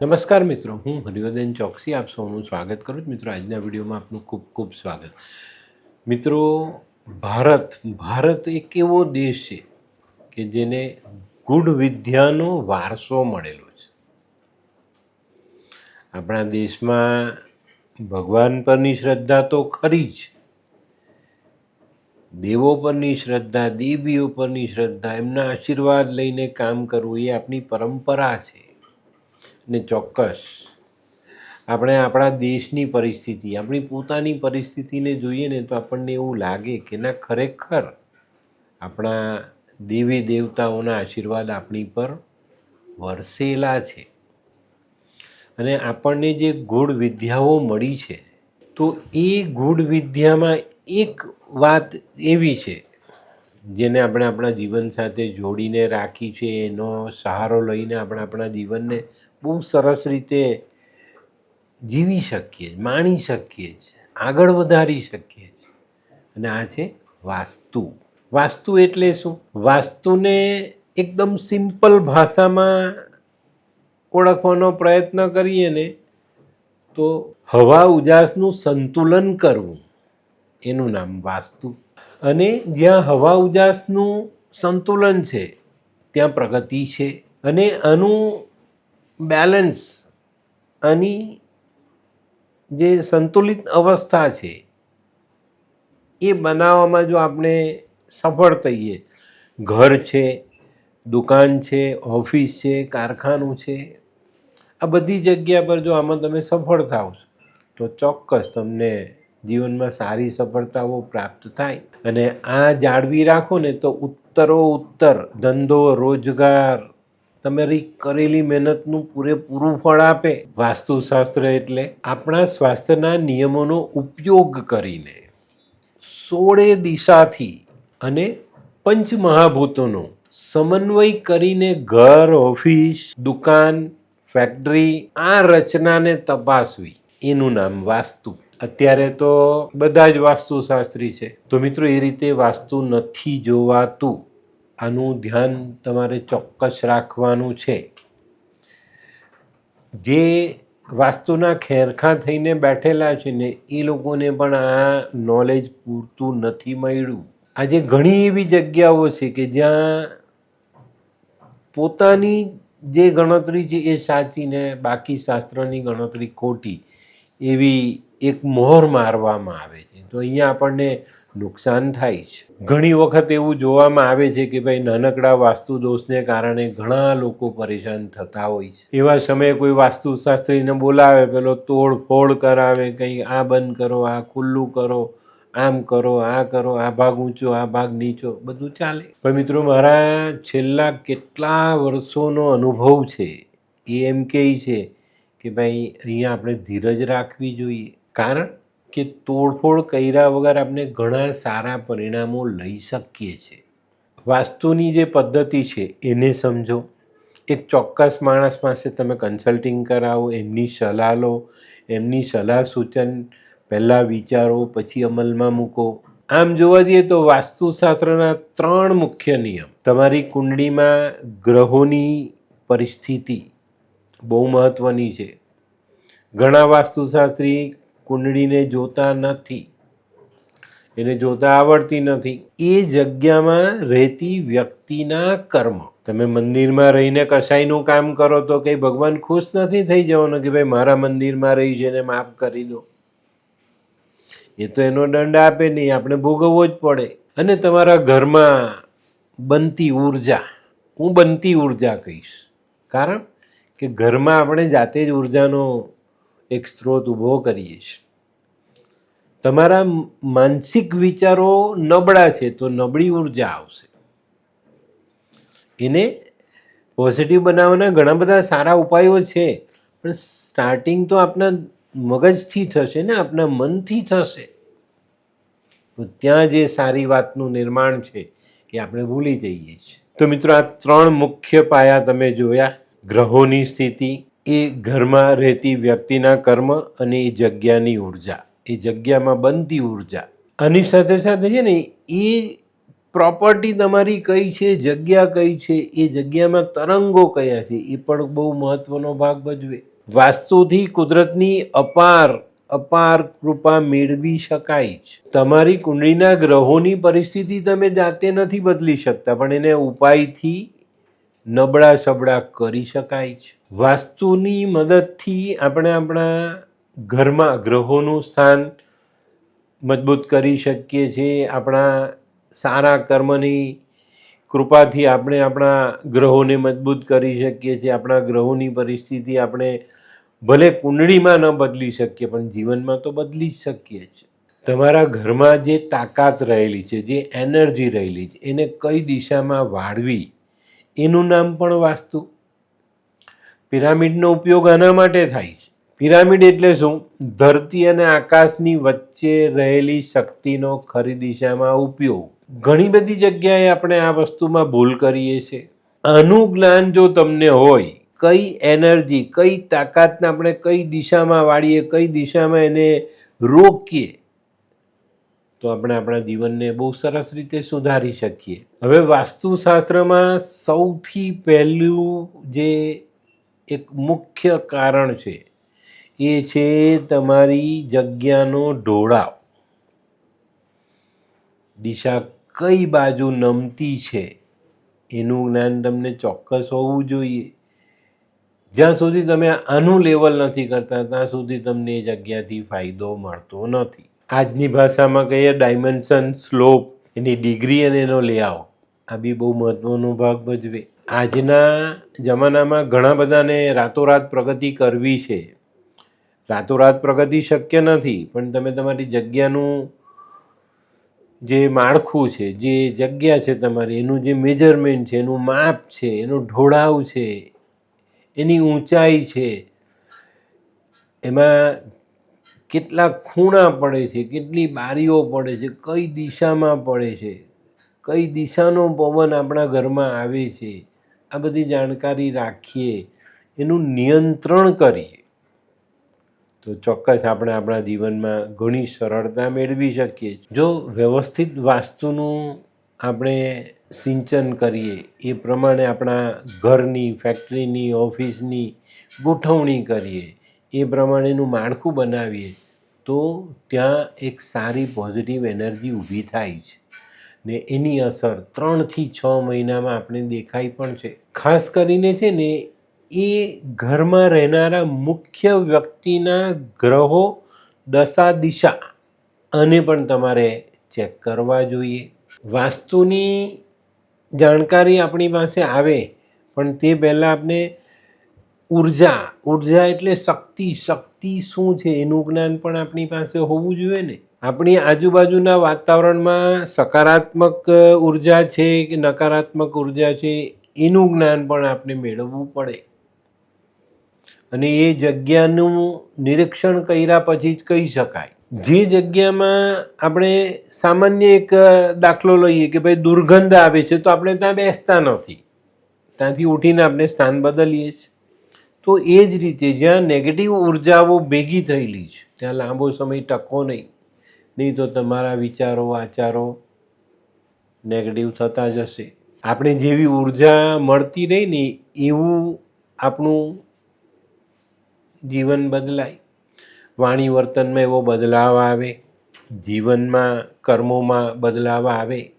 નમસ્કાર મિત્રો, હું હરિવર્ધન ચોકસી, આપ સૌનું સ્વાગત કરું છું. મિત્રો, આજના વિડીયોમાં આપનું ખૂબ ખૂબ સ્વાગત. મિત્રો, ભારત ભારત એક એવો દેશ છે કે જેને ગુડ વિદ્યાનો વારસો મળેલો છે. આપણા દેશમાં ભગવાન પરની શ્રદ્ધા તો ખરી જ. દેવો પરની શ્રદ્ધા, દેવીઓ પરની શ્રદ્ધા, એમના આશીર્વાદ લઈને કામ કરવું એ આપણી પરંપરા છે. ને ચોક્કસ. આપણે આપણા દેશની પરિસ્થિતિ, આપણી પોતાની પરિસ્થિતિને જોઈએ ને તો આપણને એવું લાગે કે ના, ખરેખર આપણા દેવી દેવતાઓના આશીર્વાદ આપણી પર વરસેલા છે. અને આપણને જે ગૂઢ વિદ્યાઓ મળી છે, તો એ ગૂઢ વિદ્યામાં એક વાત એવી છે, જેને આપણે આપણા જીવન સાથે જોડીને રાખી છે, એનો સહારો લઈને આપણે આપણા જીવનને બહુ સરસ રીતે જીવી શકીએ માણી શકીએ છીએ, આગળ વધારી શકીએ છીએ. અને આ છે વાસ્તુ. વાસ્તુ એટલે શું? વાસ્તુને એકદમ સિમ્પલ ભાષામાં ઓળખવાનો પ્રયત્ન કરીએ ને, તો હવા ઉજાસનું સંતુલન કરવું, એનું નામ વાસ્તુ. અને જ્યાં હવા ઉજાસનું સંતુલન છે, ત્યાં પ્રગતિ છે. અને આનું બેલેન્સ આની જે સંતુલિત અવસ્થા છે, એ બનાવવામાં જો આપણે સફળ થઈએ, ઘર છે, દુકાન છે, ઓફિસ છે, કારખાનું છે, આ બધી જગ્યા પર જો આમાં તમે સફળ થાવ તો ચોક્કસ તમને જીવનમાં સારી સફળતાઓ પ્રાપ્ત થાય. અને આ જાળવી રાખો ને તો ઉત્તરો ઉત્તર ધંધો, રોજગાર તમારી કરેલી મહેનતનું પૂરેપૂરું ફળ આપે. વાસ્તુશાસ્ત્ર એટલે આપણા સ્વાસ્થ્યના નિયમોનો ઉપયોગ કરીને સોળે દિશાથી અને પંચમહાભૂતોનો સમન્વય કરીને ઘર, ઓફિસ, દુકાન, ફેક્ટરી આ રચનાને તપાસવી. એનું નામ વાસ્તુ. અત્યારે તો બધા જ વાસ્તુશાસ્ત્રી છે. તો મિત્રો, એ રીતે વાસ્તુ નથી જોવાતું. આનું ધ્યાન તમારે ચોક્કસ રાખવાનું છે. જે વાસ્તુના ખેરખા થઈને બેઠેલા છે ને, એ લોકોને પણ આ નોલેજ પૂરતું નથી મળ્યું. આજે ઘણી એવી જગ્યાઓ છે કે જ્યાં પોતાની જે ગણતરી છે એ સાચી ને બાકી શાસ્ત્રની ગણતરી ખોટી એવી એક મોહર મારવામાં આવે છે. તો અહીંયા આપણને નુકસાન થાય છે. ઘણી વખત એવું જોવામાં આવે છે કે ભાઈ નાનકડા વાસ્તુ દોષને કારણે ઘણા લોકો પરેશાન થતા હોય છે. એવા સમયે કોઈ વાસ્તુશાસ્ત્રીને બોલાવે, પેલો તોડફોડ કરાવે, કંઈ આ બંધ કરો, આ ખુલ્લું કરો, આમ કરો, આ કરો, આ ભાગ ઊંચો, આ ભાગ નીચો, બધું ચાલે. પણ મિત્રો, મારા છેલ્લા કેટલા વર્ષોનો અનુભવ છે એ એમ કહે છે કે ભાઈ, અહીંયા આપણે ધીરજ રાખવી જોઈએ. કારણ કે તોડફોડ કર્યા વગર આપણે ઘણા સારા પરિણામો લઈ શકીએ છીએ. વાસ્તુની જે પદ્ધતિ છે, એને સમજો. એક ચોક્કસ માણસ પાસે તમે કન્સલ્ટિંગ કરાવો, એમની સલાહ લો, એમની સલાહ સૂચન પહેલાં વિચારો, પછી અમલમાં મૂકો. આમ જોવા જઈએ તો વાસ્તુશાસ્ત્રના ત્રણ મુખ્ય નિયમ. તમારી કુંડળીમાં ગ્રહોની પરિસ્થિતિ બહુ મહત્ત્વની છે. ઘણા વાસ્તુશાસ્ત્રી કુંડળીને જોતા નથી. એને જોતા આવડતી નથી. એ જગ્યામાં રહેતી વ્યક્તિના કર્મ. તમે મંદિરમાં રહીને કસાઈનું કામ કરો તો કંઈ ભગવાન ખુશ નથી થઈ જવાનું કે ભાઈ મારા મંદિરમાં રહી છે એને માફ કરી દો. એ તો એનો દંડ આપે નહીં, આપણે ભોગવવો જ પડે. અને તમારા ઘરમાં બનતી ઊર્જા, હું બનતી ઊર્જા કહીશ. કારણ કે ઘરમાં આપણે જાતે જ ઉર્જાનો એક સ્ત્રોત ઊભો કરીએ છીએ. તમારા માનસિક વિચારો નબળા છે તો નબળી ઊર્જા આવશે. એને પોઝિટિવ બનાવવાના ઘણા બધા સારા ઉપાયો છે, પણ સ્ટાર્ટિંગ તો આપણા મગજથી થશે ને આપણા મનથી થશે. તો ત્યાં જે સારી વાતનું નિર્માણ છે એ આપણે ભૂલી જઈએ છીએ. તો મિત્રો આ ત્રણ મુખ્ય પાયા તમે જોયા, ગ્રહોની સ્થિતિ એ ઘરમાં રહેતી વ્યક્તિના કર્મ અને એ જગ્યાની ઊર્જા, એ જગ્યામાં બનતી ઊર્જા. આની સાથે સાથે છે ને, એ પ્રોપર્ટી તમારી કઈ છે, જગ્યા કઈ છે, એ જગ્યામાં તરંગો કયા છે, એ પણ બહુ મહત્વનો ભાગ ભજવે. વાસ્તુથી કુદરતની અપાર અપાર કૃપા મેળવી શકાય જ. તમારી કુંડળીના ગ્રહોની પરિસ્થિતિ તમે જાતે નથી બદલી શકતા, પણ એને ઉપાયથી નબળા સબળા કરી શકાય છે. વાસ્તુની મદદથી આપણે આપણા ઘરમાં ગ્રહોનું સ્થાન મજબૂત કરી શકીએ છીએ. આપણા સારા કર્મની કૃપાથી આપણે આપણા ગ્રહોને મજબૂત કરી શકીએ છીએ. આપણા ગ્રહોની પરિસ્થિતિ આપણે ભલે કુંડળીમાં ન બદલી શકીએ, પણ જીવનમાં તો બદલી જ શકીએ છીએ. તમારા ઘરમાં જે તાકાત રહેલી છે, જે એનર્જી રહેલી છે, એને કઈ દિશામાં વાળવી એનું નામ પણ વાસ્તુ. પિરામિડનો ઉપયોગ આના માટે થાય છે. પિરામિડ એટલે શું? ધરતી અને આકાશની વચ્ચે રહેલી શક્તિનો ખરી દિશામાં ઉપયોગ. ઘણી બધી જગ્યાએ આપણે આ વસ્તુમાં ભૂલ કરીએ છીએ. આનું જ્ઞાન જો તમને હોય, કઈ એનર્જી, કઈ તાકાતને આપણે કઈ દિશામાં વાળીએ, કઈ દિશામાં એને રોકીએ તો આપણે આપણા જીવનને બહુ સરસ રીતે સુધારી શકીએ. હવે વાસ્તુશાસ્ત્રમાં સૌથી પહેલું જે એક મુખ્ય કારણ છે, એ છે તમારી જગ્યાનો ઢોળાવ. દિશા કઈ બાજુ નમતી છે, એનું જ્ઞાન તમને ચોક્કસ હોવું જોઈએ. જ્યાં સુધી તમે આનું લેવલ નથી કરતા, ત્યાં સુધી તમને એ જગ્યાથી ફાયદો મળતો નથી. આજની ભાષામાં કહીએ ડાયમેન્શન સ્લોપ એની ડિગ્રી અને એનો લેઆઉટ આ બી બહુ મહત્વનો ભાગ ભજવે. આજના જમાનામાં ઘણા બધાને રાતોરાત પ્રગતિ કરવી છે. રાતોરાત પ્રગતિ શક્ય નથી, પણ તમે તમારી જગ્યાનું જે માળખું છે, જે જગ્યા છે તમારી, એનું જે મેજરમેન્ટ છે, એનું માપ છે, એનું ઢોળાવ છે, એની ઊંચાઈ છે, એમાં કેટલા ખૂણા પડે છે, કેટલી બારીઓ પડે છે, કઈ દિશામાં પડે છે, કઈ દિશાનો પવન આપણા ઘરમાં આવે છે, આ બધી જાણકારી રાખીએ, એનું નિયંત્રણ કરીએ. તો ચોક્કસ આપણે આપણા જીવનમાં ઘણી સરળતા મેળવી શકીએ. જો વ્યવસ્થિત વાસ્તુનું આપણે સિંચન કરીએ, એ પ્રમાણે આપણા ઘરની, ફેક્ટરીની, ઓફિસની ગોઠવણી કરીએ એ પ્રમાણેનું માળખું બનાવીએ, તો ત્યાં એક સારી પોઝિટિવ એનર્જી ઊભી થાય છે. ને એની અસર ત્રણથી છ મહિનામાં આપણે દેખાય પણ છે. ખાસ કરીને છે ને, એ ઘરમાં રહેનારા મુખ્ય વ્યક્તિના ગ્રહો, દશા, દિશા આને પણ તમારે ચેક કરવા જોઈએ. વાસ્તુની જાણકારી આપણી પાસે આવે, પણ તે પહેલાં આપણે ઊર્જા ઊર્જા એટલે શક્તિ. શક્તિ શું છે? એનું જ્ઞાન પણ આપણી પાસે હોવું જોઈએ ને. આપણી આજુબાજુના વાતાવરણમાં સકારાત્મક ઊર્જા છે કે નકારાત્મક ઊર્જા છે, એનું જ્ઞાન પણ આપણે મેળવવું પડે. અને એ જગ્યાનું નિરીક્ષણ કર્યા પછી જ કહી શકાય. જે જગ્યામાં આપણે સામાન્ય એક દાખલો લઈએ કે ભાઈ દુર્ગંધ આવે છે, તો આપણે ત્યાં બેસતા નથી. ત્યાંથી ઉઠીને આપણે સ્થાન બદલીએ છીએ. તો એ જ રીતે જ્યાં નેગેટિવ ઉર્જાઓ ભેગી થયેલી છે, ત્યાં લાંબો સમય ટકો નહીં. નહીં તો તમારા વિચારો, આચારો નેગેટિવ થતા જશે. આપણે જેવી ઊર્જા મળતી રહી ને એવું આપણું જીવન બદલાય. વાણી વર્તનમાં એવો બદલાવ આવે, જીવનમાં કર્મોમાં બદલાવ આવે.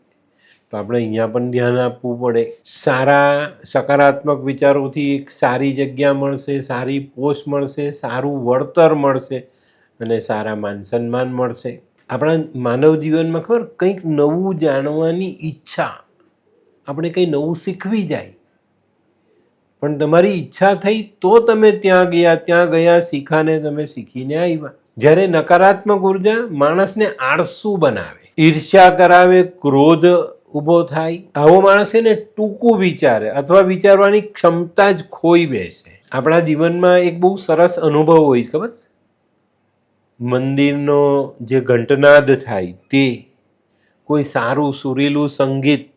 તો આપણે અહીંયા પણ ધ્યાન આપવું પડે. સારા સકારાત્મક વિચારોથી એક સારી જગ્યા મળશે, સારી પોસ્ટ મળશે, સારું વળતર મળશે અને સારા માન સન્માન મળશે. આપણા માનવ જીવનમાં ખબર કંઈક નવું જાણવાની ઈચ્છા. આપણે કંઈ નવું શીખવી જાય. પણ તમારી ઈચ્છા થઈ તો તમે ત્યાં ગયા ત્યાં ગયા, શીખાને તમે શીખીને આવ્યા. જ્યારે નકારાત્મક ઊર્જા માણસને આળસુ બનાવે. ઈર્ષ્યા કરાવે, ક્રોધ ઊભો થાય. આવો માણસ છે ને ટૂંકું વિચારે અથવા વિચારવાની ક્ષમતા જ ખોઈ બેસે. આપણા જીવનમાં એક બહુ સરસ અનુભવ હોય, ખબર? મંદિરનો જે ઘંટનાદ થાય તે, કોઈ સારું સુરીલું સંગીત,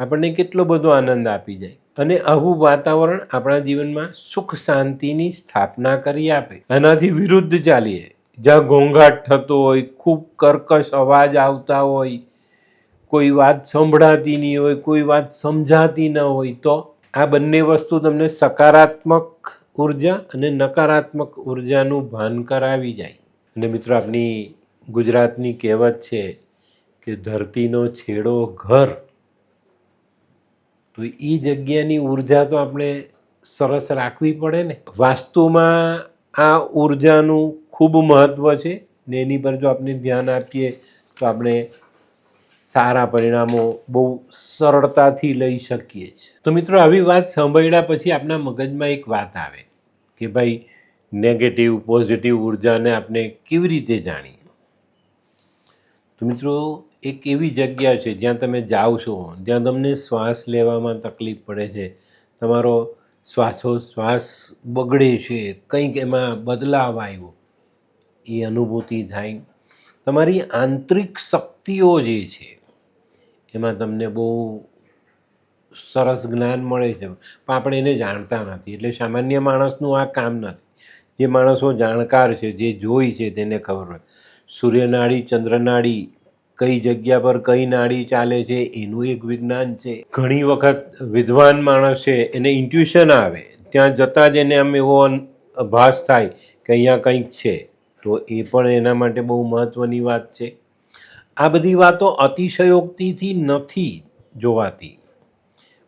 આપણને કેટલો બધો આનંદ આપી જાય. અને આવું વાતાવરણ આપણા જીવનમાં સુખ શાંતિની સ્થાપના કરી આપે. એનાથી વિરુદ્ધ ચાલીએ. જ્યાં ઘોંઘાટ થતો હોય, ખૂબ કર્કશ અવાજ આવતા હોય કોઈ વાત સંભળાતી નહીં હોય, કોઈ વાત સમજાતી ન હોય, તો આ બંને વસ્તુ તમને સકારાત્મક ઊર્જા અને નકારાત્મક ઉર્જાનું ભાન કરાવી જાય. અને મિત્રો, આપણી ગુજરાતની કહેવત છે કે ધરતીનો છેડો ઘર. તો એ જગ્યાની ઊર્જા તો આપણે સરસ રાખવી પડે ને. વાસ્તુમાં આ ઉર્જાનું ખૂબ મહત્ત્વ છે ને એની પર જો આપણે ધ્યાન આપીએ તો આપણે સારા પરિણામો બહુ સરળતાથી લઈ શકીએ છીએ. તો મિત્રો, આવી વાત સાંભળ્યા પછી આપણા મગજમાં એક વાત આવે કે ભાઈ નેગેટિવ પોઝિટિવ ઉર્જાને આપણે કેવી રીતે જાણીએ? તો મિત્રો, એક એવી જગ્યા છે જ્યાં તમે જાઓ છો, જ્યાં તમને શ્વાસ લેવામાં તકલીફ પડે છે, તમારો શ્વાસોશ્વાસ બગડે છે, કંઈક એમાં બદલાવ આવ્યો, એ અનુભૂતિ થાય. તમારી આંતરિક શક્તિઓ જે છે એમાં તમને બહુ સરસ જ્ઞાન મળે છે. પણ આપણે એને જાણતા નથી. એટલે સામાન્ય માણસનું આ કામ નથી. જે માણસો જાણકાર છે, જે જોઈ છે તેને ખબર હોય. સૂર્યનાળી ચંદ્રનાડી કઈ જગ્યા પર કઈ નાડી ચાલે છે, એનું એક વિજ્ઞાન છે. ઘણી વખત વિદ્વાન માણસ છે, એને ઇન્ટ્યુશન આવે. ત્યાં જતાં જ એને આમ એવો ભાસ થાય કે અહીંયા કંઈક છે. તો એ પણ એના માટે બહુ મહત્ત્વની વાત છે. આ બધી વાતો અતિશયોક્તિથી નથી જોવાતી.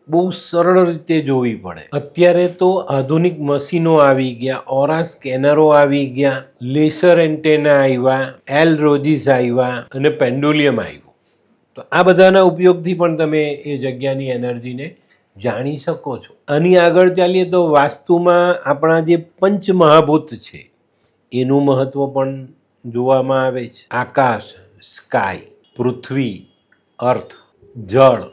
બહુ સરળ રીતે જોવી પડે. અત્યારે તો આધુનિક મશીનો આવી ગયા, ઓરા સ્કેનરો આવી ગયા, લેસર એન્ટેના આવ્યા, એલ રોજીસ આવ્યા અને પેન્ડુલિયમ આવ્યું. તો આ બધાના ઉપયોગથી પણ તમે એ જગ્યાની એનર્જીને જાણી શકો છો. આની આગળ ચાલીએ તો વાસ્તુમાં આપણા જે પંચ મહાભૂત છે, એનું મહત્ત્વ પણ જોવામાં આવે છે. આકાશ સ્કાય, પૃથ્વી, અર્થ, જળ,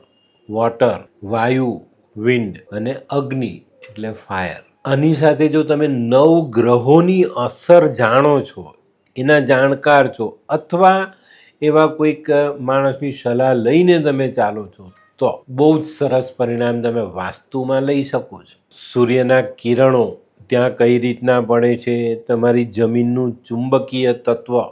વોટર, વાયુ, વિન્ડ અને અગ્નિ, એટલે ફાયર. આની સાથે જો તમે નવ ગ્રહોની અસર જાણો છો, એના જાણકાર છો, અથવા એવા કોઈક માણસની સલાહ લઈને તમે ચાલો છો, તો બહુ જ સરસ પરિણામ તમે વાસ્તુમાં લઈ શકો છો. સૂર્યના કિરણો ત્યાં કઈ રીતના પડે છે, તમારી જમીનનું ચુંબકીય તત્વ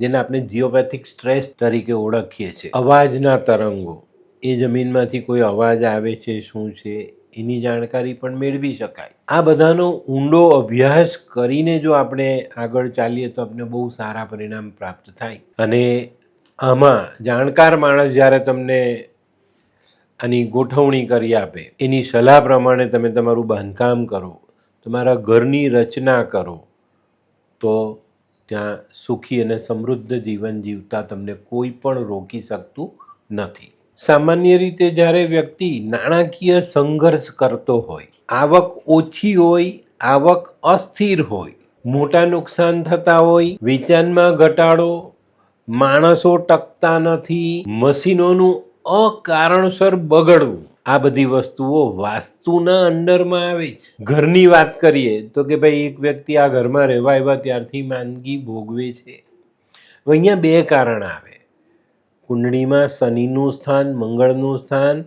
જેને આપણે જીઓપેથિક સ્ટ્રેસ તરીકે ઓળખીએ છીએ. અવાજના તરંગો. એ જમીનમાંથી કોઈ અવાજ આવે છે, શું છે, એની જાણકારી પણ મેળવી શકાય. આ બધાનો ઊંડો અભ્યાસ કરીને જો આપણે આગળ ચાલીએ તો આપણે બહુ સારા પરિણામ પ્રાપ્ત થાય. અને આમાં જાણકાર માણસ જ્યારે તમને આની ગોઠવણી કરી આપે, એની સલાહ પ્રમાણે તમે તમારું બાંધકામ કરો, તમારા ઘરની રચના કરો, તો ત્યાં સુખી અને સમૃદ્ધ જીવન જીવતા તમને કોઈ પણ રોકી શકતું નથી. સામાન્ય રીતે જ્યારે વ્યક્તિ નાણાકીય સંઘર્ષ કરતો હોય, આવક ઓછી હોય, આવક અસ્થિર હોય, મોટા નુકસાન થતા હોય, વેચાણમાં ઘટાડો, માણસો ટકતા નથી, મશીનોનું અકારણસર બગડવું. આ બધી વસ્તુઓ વાસ્તુના અંડરમાં આવે છે. ઘરની વાત કરીએ તો કે ભાઈ એક વ્યક્તિ આ ઘરમાં રહેવા આવ્યા ત્યારથી માંદગી ભોગવે છે. અહીંયા બે કારણ આવે. કુંડળીમાં શનિનું સ્થાન, મંગળનું સ્થાન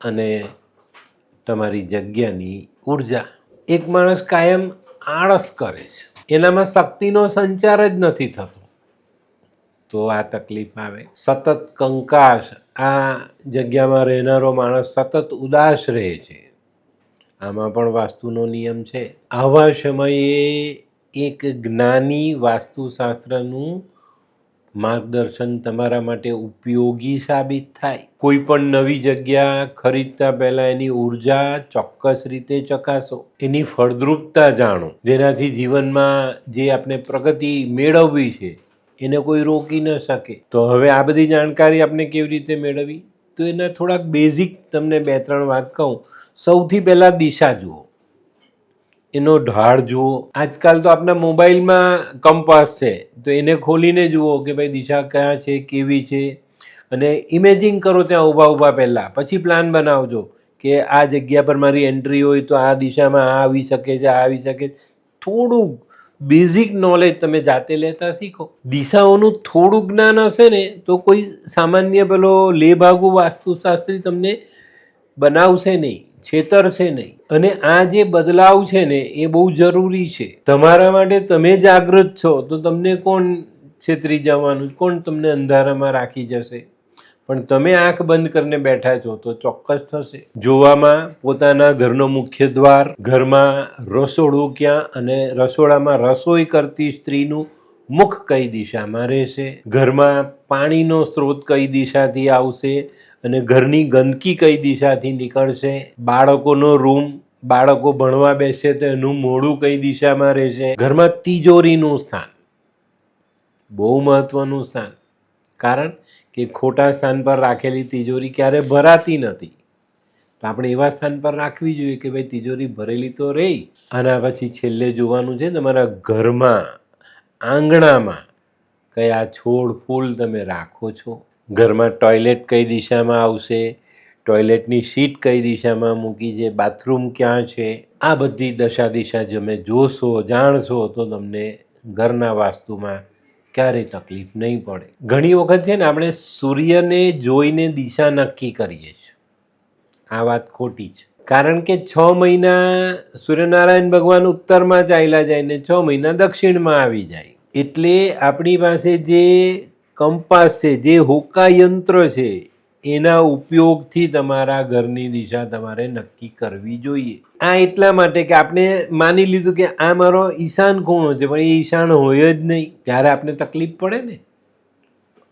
અને તમારી જગ્યાની ઊર્જા. એક માણસ કાયમ આળસ કરે છે. એનામાં શક્તિનો સંચાર જ નથી થતો. તો આ તકલીફ આવે. સતત કંકાશ આ જગ્યામાં રહેનારો માણસ સતત ઉદાસ રહે છે. આમાં પણ વાસ્તુનો નિયમ છે. આવા સમયે એક જ્ઞાની વાસ્તુશાસ્ત્રનું માર્ગદર્શન તમારા માટે ઉપયોગી સાબિત થાય. કોઈ પણ નવી જગ્યા ખરીદતા પહેલાં એની ઊર્જા ચોક્કસ રીતે ચકાસો. એની ફળદ્રુપતા જાણો. જેનાથી જીવનમાં જે આપણે પ્રગતિ મેળવવી છે એને કોઈ રોકી ન શકે. તો હવે આ બધી જાણકારી આપણે કેવી રીતે મેળવવી તો એના થોડાક બેઝિક તમને બે ત્રણ વાત કહું. સૌથી પહેલાં દિશા જુઓ. એનો ઢાળ જુઓ. આજકાલ તો આપણા મોબાઈલમાં કંપાસ છે. તો એને ખોલીને જુઓ કે ભાઈ દિશા ક્યાં છે, કેવી છે? અને ઇમેજિંગ કરો ત્યાં ઊભા ઊભા પહેલાં. પછી પ્લાન બનાવજો કે આ જગ્યા પર મારી એન્ટ્રી હોય તો આ દિશામાં આ આવી શકે છે, આ આવી શકે છે. બેઝિક નોલેજ તમે જાતે લેતા શીખો. દિશાઓનું થોડું જ્ઞાન હશે ને, તો કોઈ સામાન્ય પેલો લેભાગુ વાસ્તુશાસ્ત્રી તમને બનાવશે નહીં, છેતરશે નહીં. અને આ જે બદલાવ છે ને, એ બહુ જરૂરી છે. તમારા માટે તમે જાગૃત છો, તો તમને કોણ છેતરી જવાનું? કોણ તમને અંધારામાં રાખી જશે? પણ તમે આંખ બંધ કરીને બેઠા છો તો ચોક્કસ થશે. જોવામાં પોતાના ઘરનો મુખ્ય દ્વાર, ઘરમાં રસોડું ક્યાં અને રસોડામાં રસોઈ કરતી સ્ત્રીનું મુખ કઈ દિશામાં રહેશે? ઘરમાં પાણીનો સ્ત્રોત કઈ દિશાથી આવશે અને ઘરની ગંદકી કઈ દિશાથી નીકળશે? બાળકોનો રૂમ, બાળકો ભણવા બેસે તો એનું મોડું કઈ દિશામાં રહેશે? ઘરમાં તિજોરીનું સ્થાન, બહુ મહત્વનું સ્થાન. કારણ કે ખોટા સ્થાન પર રાખેલી તિજોરી ક્યારે ભરાતી નથી. તો આપણે એવા સ્થાન પર રાખવી જોઈએ કે ભાઈ તિજોરી ભરેલી તો રહી આના પછી છેલ્લે જોવાનું છે તમારા ઘરમાં, આંગણામાં કયા છોડ ફૂલ તમે રાખો છો? ઘરમાં ટોયલેટ કઈ દિશામાં આવશે? ટોયલેટની સીટ કઈ દિશામાં મૂકી છે? બાથરૂમ ક્યાં છે? આ બધી દશા દિશા તમે જોશો, જાણશો તો તમને ઘરના વાસ્તુમાં ક્યારેય તકલીફ નહીં પડે. ઘણી વખત છે ને આપણે સૂર્યને જોઈને દિશા નક્કી કરીએ છીએ. આ વાત ખોટી છે. કારણ કે છ મહિના સૂર્યનારાયણ ભગવાન ઉત્તરમાં ચાલ્યા જાય ને છ મહિના દક્ષિણમાં આવી જાય. એટલે આપણી પાસે જે કંપાસ છે, જે હોકા યંત્ર છે એના ઉપયોગથી તમારા ઘરની દિશા તમારે નક્કી કરવી જોઈએ. આ એટલા માટે કે આપણે માની લીધું કે આ મારો ઈશાન ખૂણો છે, પણ એ ઈશાન હોય જ નહીં. ત્યારે આપણે તકલીફ પડે ને,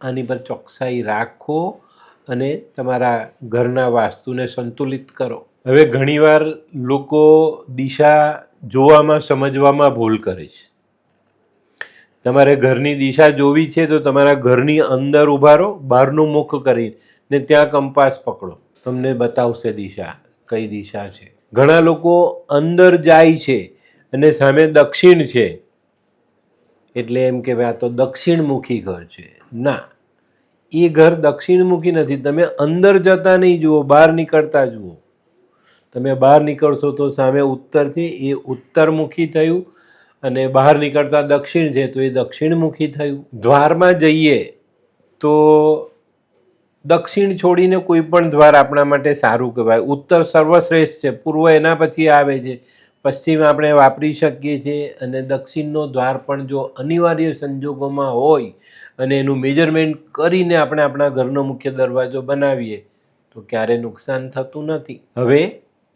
આની પર ચોકસાઈ રાખો અને તમારા ઘરના વાસ્તુને સંતુલિત કરો. હવે ઘણીવાર લોકો દિશા જોવામાં, સમજવામાં ભૂલ કરે છે. તમારે ઘરની દિશા જોવી છે તો તમારા ઘરની અંદર ઊભા રહો, બહારનું મુખ કરી ને ત્યાં કંપાસ પકડો. તમને બતાવશે દિશા, કઈ દિશા છે. ઘણા લોકો અંદર જાય છે અને સામે દક્ષિણ છે. એટલે એમ કે આ તો દક્ષિણમુખી ઘર છે. ના, એ ઘર દક્ષિણમુખી નથી. તમે અંદર જતા નહીં જુઓ, બહાર નીકળતા જુઓ. તમે બહાર નીકળશો તો સામે ઉત્તરથી એ ઉત્તરમુખી થયું અને બહાર નીકળતા દક્ષિણ છે તો એ દક્ષિણમુખી થયું. દ્વારમાં જઈએ તો દક્ષિણ છોડીને કોઈ પણ દ્વાર આપણા માટે સારું કહેવાય. ઉત્તર સર્વશ્રેષ્ઠ છે. પૂર્વ એના પછી આવે છે. પશ્ચિમ આપણે વાપરી શકીએ છીએ અને દક્ષિણનો દ્વાર પણ જો અનિવાર્ય સંજોગોમાં હોય અને એનું મેજરમેન્ટ કરીને આપણે આપણા ઘરનો મુખ્ય દરવાજો બનાવીએ, તો ક્યારે નુકસાન થતું નથી. હવે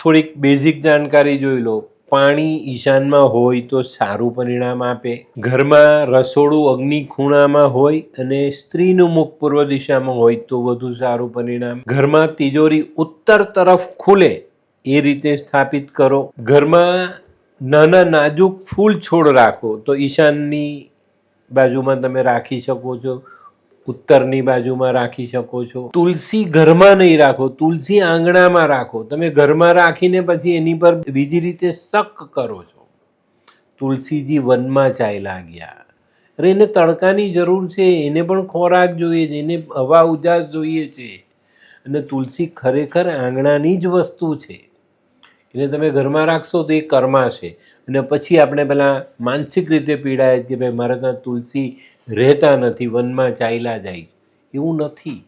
થોડીક બેઝિક જાણકારી જોઈ લો. પાણી ઈશાનમાં હોય તો સારું પરિણામ આપે. ઘરમાં રસોડું અગ્નિ ખૂણામાં હોય અને સ્ત્રીનું મુખ પૂર્વ દિશામાં હોય તો વધુ સારું પરિણામ. ઘરમાં તિજોરી ઉત્તર તરફ ખુલે એ રીતે સ્થાપિત કરો. ઘરમાં નાના નાજુક ફૂલ છોડ રાખો તો ઈશાનની બાજુમાં તમે રાખી શકો છો. ઉત્તરની બાજુમાં રાખી શકો છો. તુલસી ઘરમાં નહીં રાખો, તુલસી આંગણામાં રાખો. તમે ઘરમાં રાખીને પછી એની પર બીજી રીતે શક કરો છો. તુલસીજી વનમાં ચાલ્યા ગયા અરે એને તડકાની જરૂર છે, એને પણ ખોરાક જોઈએ છે, એને હવા ઉજાસ જોઈએ છે. અને તુલસી ખરેખર આંગણાની જ વસ્તુ છે. એને તમે ઘરમાં રાખશો તો એ કર્માશે અને પછી આપણે પેલા માનસિક રીતે પીડાય કે ભાઈ મારે ત્યાં તુલસી રહેતા નથી, વનમાં ચાલ્યા જાય. એવું નથી.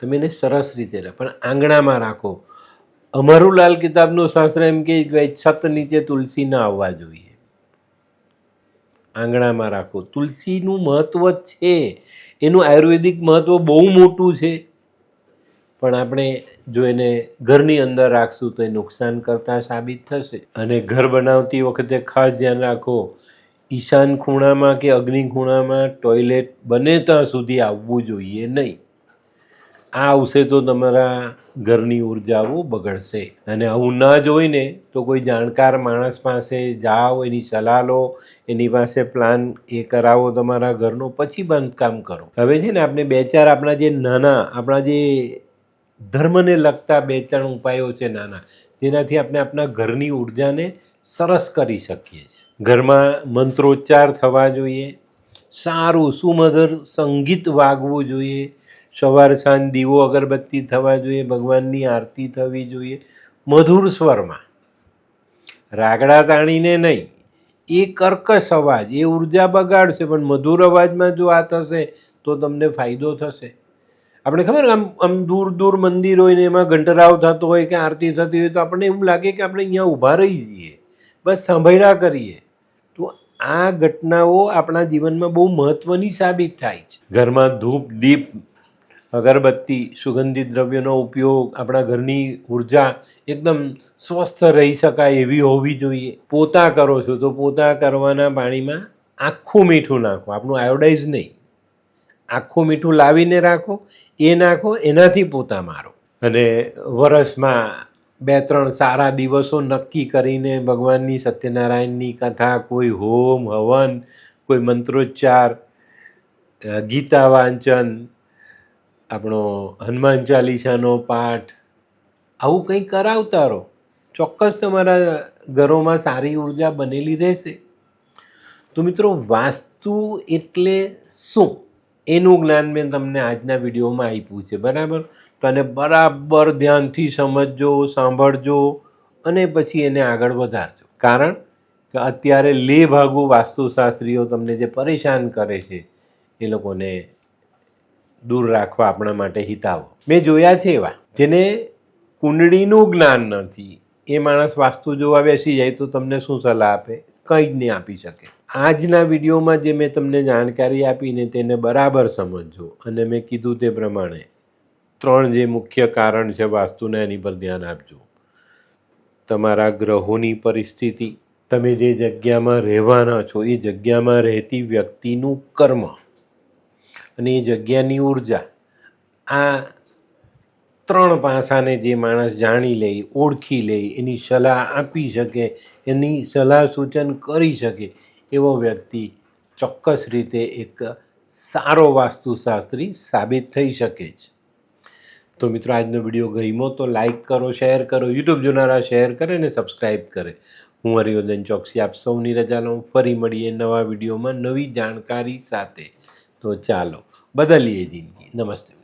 તમે એને સરસ રીતે રહે પણ આંગણામાં રાખો. અમારું લાલ કિતાબનું શાસ્ત્ર એમ કે ભાઈ, છત નીચે તુલસી ના આવવા જોઈએ. આંગણામાં રાખો. તુલસીનું મહત્વ છે. એનું આયુર્વેદિક મહત્વ બહુ મોટું છે. પણ આપણે જો એને ઘરની અંદર રાખશું તો એ નુકસાન કરતા સાબિત થશે. અને ઘર બનાવતી વખતે ખાસ ધ્યાન રાખો, ઈશાન ખૂણામાં કે અગ્નિ ખૂણામાં ટોયલેટ બને ત્યાં સુધી આવવું જોઈએ નહીં. આ આવશે તો તમારા ઘરની ઉર્જાઓ બગડશે. અને આવું ના જોઈને તો કોઈ જાણકાર માણસ પાસે જાઓ, એની સલાહ લો, એની પાસે પ્લાન એ કરાવો તમારા ઘરનો, પછી બાંધકામ કરો. હવે છે ને આપણે બે ચાર આપણા જે નાના, આપણા જે ધર્મને લગતા બે ત્રણ ઉપાયો છે નાના, જેનાથી આપણે આપણા ઘરની ઉર્જાને સરસ કરી શકીએ છીએ. ઘરમાં મંત્રોચ્ચાર થવા જોઈએ, સારું સુમધર સંગીત વાગવું જોઈએ, સવાર સાંજ દીવો અગરબત્તી થવા જોઈએ, ભગવાનની આરતી થવી જોઈએ, મધુર સ્વરમાં. રાગડા તાણીને નહીં, એ કર્કશ અવાજ, એ ઊર્જા બગાડશે, પણ મધુર અવાજમાં જો આ થશે, તો તમને ફાયદો થશે. આપણે ખબર આમ આમ દૂર દૂર મંદિર હોય ને એમાં ઘંટરાવ થતો હોય કે આરતી થતી હોય તો આપણને એવું લાગે કે આપણે અહીંયા ઊભા રહી જઈએ. બસ સાંભળ્યા કરીએ. તો આ ઘટનાઓ આપણા જીવનમાં બહુ મહત્વની સાબિત થાય છે. ઘરમાં ધૂપ, દીપ, અગરબત્તી, સુગંધિત દ્રવ્યનો ઉપયોગ, આપણા ઘરની ઊર્જા એકદમ સ્વસ્થ રહી શકાય એવી હોવી જોઈએ. પોતા કરો છો તો પોતા કરવાના પાણીમાં આખું મીઠું નાખો. આપણું આયોડાઇઝ નહીં. આખું મીઠું લાવીને રાખો, એ નાખો, એનાથી પોતા મારો. અને વરસમાં બે, ત્રણ સારા દિવસો નક્કી કરીને ભગવાનની સત્યનારાયણની કથા, કોઈ હોમ, હવન, કોઈ મંત્રોચ્ચાર ગીતા વાંચન, આપણો હનુમાન ચાલીસાનો પાઠ, આવું કંઈ કરાવતા રહો ચોક્કસ તમારા ઘરોમાં સારી ઊર્જા બનેલી રહેશે. તો મિત્રો, વાસ્તુ એટલે શું? એનું જ્ઞાન મેં તમને આજના વિડીયોમાં આપ્યું છે, બરાબર? તો આને બરાબર ધ્યાનથી સમજજો, સાંભળજો અને પછી એને આગળ વધારજો. કારણ કે અત્યારે લે ભાગો વાસ્તુશાસ્ત્રીઓ તમને જે પરેશાન કરે છે, એ લોકોને દૂર રાખવા આપણા માટે હિતાવો મેં જોયા છે એવા, જેને કુંડળીનું જ્ઞાન નથી. એ માણસ વાસ્તુ જોવા બેસી જાય તો તમને શું સલાહ આપે? કંઈ જ નહીં આપી શકે. આજના વિડીયોમાં જે મેં તમને જાણકારી આપીને તેને બરાબર સમજજો અને મેં કીધું તે પ્રમાણે ત્રણ જે મુખ્ય કારણ છે વાસ્તુના એની પર ધ્યાન આપજો. તમારા ગ્રહોની પરિસ્થિતિ, તમે જે જગ્યામાં રહેવાના છો, એ જગ્યામાં રહેતી વ્યક્તિનું કર્મ અને એ જગ્યાની ઊર્જા, આ ત્રણ પાસાને જે માણસ જાણી લે, ઓળખી લે, એની સલાહ આપી શકે, એની સલાહ સૂચન કરી શકે એવો વ્યક્તિ ચોક્કસ રીતે એક સારો વાસ્તુશાસ્ત્રી સાબિત થઈ શકે છે. તો મિત્રો, આજનો વીડિયો ગમ્યો તો લાઈક કરો, શેર કરો, યુટ્યુબ જોનારા શેર કરે અને સબસ્ક્રાઈબ કરે. હું હરિવર્ધન ચોકસી, આપ સૌની રજા લઉં. ફરી મળીએ નવા વિડીયોમાં નવી જાણકારી સાથે. તો ચાલો, બદલીએ જિંદગી. નમસ્તે.